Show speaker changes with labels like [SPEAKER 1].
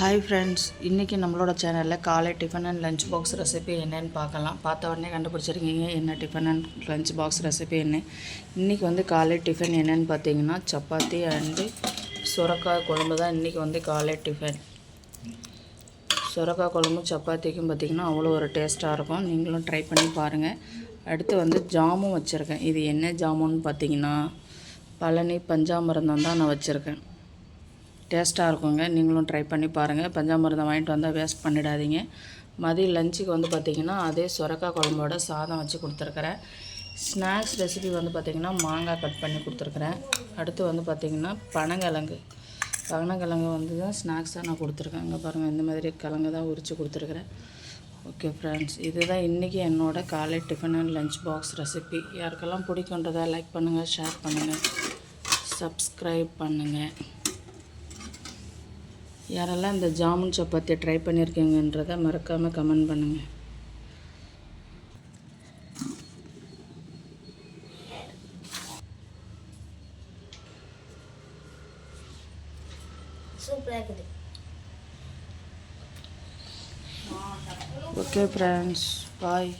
[SPEAKER 1] Hi friends இன்றைக்கி நம்மளோட சேனலில் காலை tiffin and lunch box recipe என்னன்னு பார்க்கலாம். பார்த்த உடனே கண்டுபிடிச்சிருக்கீங்க என்ன tiffin and lunch box recipe என்ன? இன்றைக்கி வந்து காலை டிஃபன் என்னன்னு பார்த்தீங்கன்னா சப்பாத்தி அண்டு சுரக்காய் குழம்பு தான் இன்றைக்கி வந்து காலை டிஃபன் சுரக்காய் குழம்பும் சப்பாத்திக்கும் பார்த்திங்கன்னா அவ்வளோ ஒரு டேஸ்ட்டாக இருக்கும். நீங்களும் ட்ரை பண்ணி பாருங்கள் அடுத்து வந்து ஜாமும் வச்சுருக்கேன். இது என்ன ஜாமுன்னு பார்த்தீங்கன்னா பழனி பஞ்சாமிரந்தம் தான் நான் வச்சுருக்கேன். டேஸ்ட்டாக இருக்குங்க. நீங்களும் ட்ரை பண்ணி பாருங்கள் பஞ்சாமிரதம் வாங்கிட்டு வந்தால் வேஸ்ட் பண்ணிடாதீங்க. மதிய லஞ்சுக்கு வந்து பார்த்திங்கன்னா அதே சுரக்காய் குழம்போட சாதம் வச்சு கொடுத்துருக்குறேன். ஸ்நாக்ஸ் ரெசிபி வந்து பார்த்திங்கன்னா மாங்காய் கட் பண்ணி கொடுத்துருக்குறேன். அடுத்து வந்து பார்த்திங்கன்னா பனங்கிழங்கு. பனங்கிழங்கு வந்து தான் ஸ்நாக்ஸாக நான் கொடுத்துருக்கேன். அங்கே பாருங்கள் இந்த மாதிரி கிழங்கு தான் உரித்து கொடுத்துருக்குறேன். ஓகே ஃப்ரெண்ட்ஸ் இதுதான் இன்றைக்கி என்னோட காலை tiffin and lunch box recipe யாருக்கெல்லாம் பிடிக்குன்றதா லைக் பண்ணுங்கள் ஷேர் பண்ணுங்கள் சப்ஸ்கிரைப் பண்ணுங்கள் யாரெல்லாம் இந்த ஜாமுன் சப்பாத்தியை ட்ரை பண்ணியிருக்கீங்கன்றதை மறக்காமல் கமெண்ட் பண்ணுங்கள் ஓகே ஃப்ரெண்ட்ஸ் பாய்.